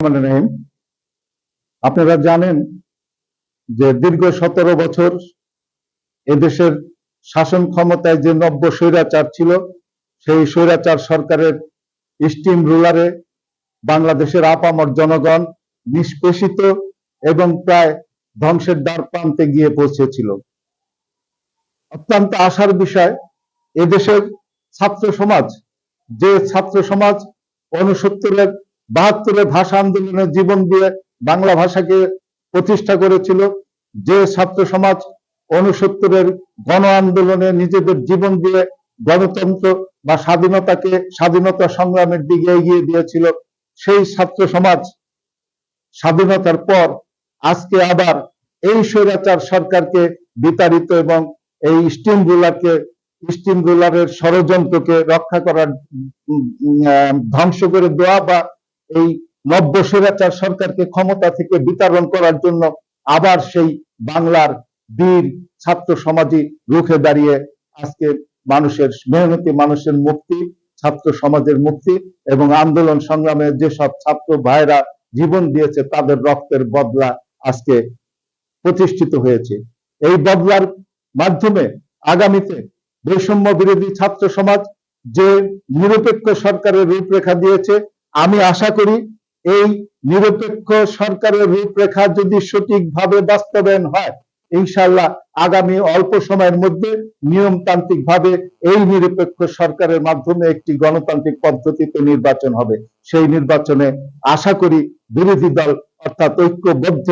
রহিম। আপনারা জানেন যে দীর্ঘ সতেরো বছর এদেশের শাসন ক্ষমতায় যে নব্য স্বৈরাচার ছিল, সেই স্বৈরাচার সরকারের স্টিম রুলারে বাংলাদেশের আপামর জনগণ নিষ্পেষিত এবং প্রায় ধ্বংসের দ্বার প্রান্তে গিয়ে পৌঁছেছিল অত্যন্ত আশার বিষয়, এদেশের ছাত্র সমাজ, যে ছাত্র সমাজ উনসত্তরের বাহাত্তরের ভাষা আন্দোলনের জীবন দিয়ে বাংলা ভাষাকে প্রতিষ্ঠা করেছিল। যে ছাত্র সমাজ উনসত্তরের গণ আন্দোলনে নিজেদের জীবন দিয়ে গণতন্ত্র বা স্বাধীনতাকে স্বাধীনতা সংগ্রামের দিকে এগিয়ে দিয়েছিল, সেই ছাত্র সমাজ স্বাধীনতার পর আজকে আবার এই স্বৈরাচার সরকারকে বিতাড়িত এবং এই স্টিম রুলারকে স্টিম রুলারের ষড়যন্ত্রকে রক্ষা করার ধ্বংস করে দেওয়া বা এই নব্য স্বৈরাচার সরকারকে ক্ষমতা থেকে বিতরণ করার জন্য আবার সেই বাংলার বীর ছাত্র সমাজই রুখে দাঁড়িয়ে আজকে মানুষের, মেহনতি মানুষের মুক্তি, ছাত্র সমাজের মুক্তি এবং আন্দোলন সংগ্রামে যেসব ছাত্র ভাইরা জীবন দিয়েছে তাদের রক্তের বদলা আজকে প্রতিষ্ঠিত হয়েছে। এই বদলার মাধ্যমে আগামীতে বৈষম্য বিরোধী ছাত্র সমাজ যে নিরপেক্ষ সরকারের রূপরেখা দিয়েছে আমি আশা করি এই নিরপেক্ষ সরকারের রূপরেখা যদি সঠিকভাবে বাস্তবায়ন হয় ইনশাল্লাহ আগামী অল্প সময়ের মধ্যে নিয়মতান্ত্রিক ভাবে এই নিরপেক্ষ সরকারের মাধ্যমে একটি গণতান্ত্রিক পদ্ধতিতে নির্বাচন হবে। সেই নির্বাচনে আশা করি বিরোধী দল অর্থাৎ ঐক্যবদ্ধ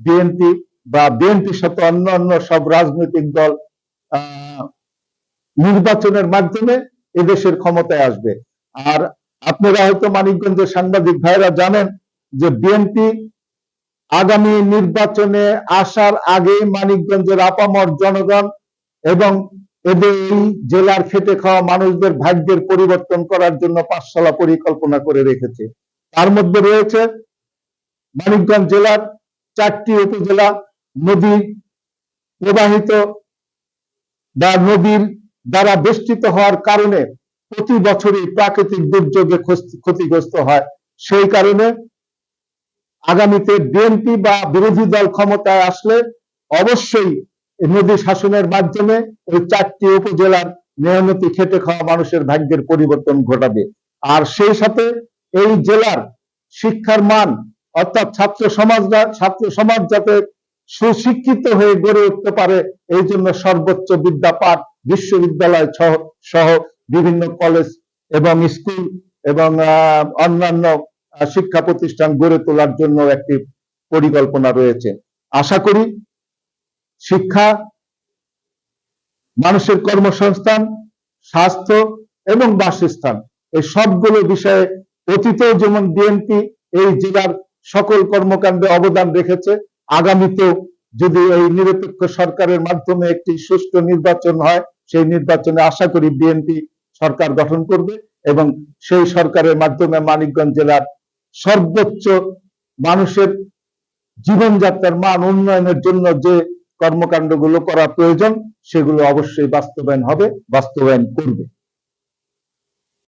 বিএনপি বা বিএনপির সাথে অন্যান্য সব রাজনৈতিক দল নির্বাচনের মাধ্যমে এদেশের ক্ষমতায় আসবে। আর আপনারা হয়তো মানিকগঞ্জের সাংবাদিক ভাইরা জানেন যে বিএনপি আগামী নির্বাচনে আসার আগেই মানিকগঞ্জের আপামর জনগণ এবং এদের জেলার খেটে খাওয়া মানুষদের ভাগ্যের পরিবর্তন করার জন্য পাঠশালা পরিকল্পনা করে রেখেছে। তার মধ্যে রয়েছে মানিকগঞ্জ জেলার চারটি উপজেলা, নদী প্রবাহিত বা নদীর দ্বারা বেষ্টিত হওয়ার কারণে প্রতি বছরই প্রাকৃতিক দুর্যোগে ক্ষতিগ্রস্ত হয়। সেই কারণে আগামীতে বিএনপি বা বিরোধী দল ক্ষমতায় আসলে অবশ্যই নদী শাসনের মাধ্যমে ওই চারটি উপজেলার মেহনতি খেটে খাওয়া মানুষের ভাগ্যের পরিবর্তন ঘটাবে। আর সেই সাথে এই জেলার শিক্ষার মান অর্থাৎ ছাত্র সমাজরা ছাত্র সমাজ যাতে সুশিক্ষিত হয়ে গড়ে উঠতে পারে, এই জন্য সর্বোচ্চ বিদ্যাপাঠ, বিশ্ববিদ্যালয় সহ বিভিন্ন কলেজ এবং স্কুল এবং অন্যান্য শিক্ষা প্রতিষ্ঠান গড়ে তোলার জন্য একটি পরিকল্পনা রয়েছে। আশা করি শিক্ষা মানুষের কর্মসংস্থান, স্বাস্থ্য এবং বাসস্থান, এই সবগুলো বিষয়ে অতীতেও যেমন বিএনপি এই জেলার সকল কর্মকাণ্ডে অবদান রেখেছে আগামীতেও যদি এই নিরপেক্ষ সরকারের মাধ্যমে একটি সুষ্ঠু নির্বাচন হয়, সেই নির্বাচনে আশা করি বিএনপি সরকার গঠন করবে এবং সেই সরকারের মাধ্যমে মানিকগঞ্জ জেলার সর্বোচ্চ মানুষের জীবনযাত্রার মান উন্নয়নের জন্য যে কর্মকাণ্ডগুলো করা প্রয়োজন, সেগুলো অবশ্যই বাস্তবায়ন হবে, বাস্তবায়ন করবে।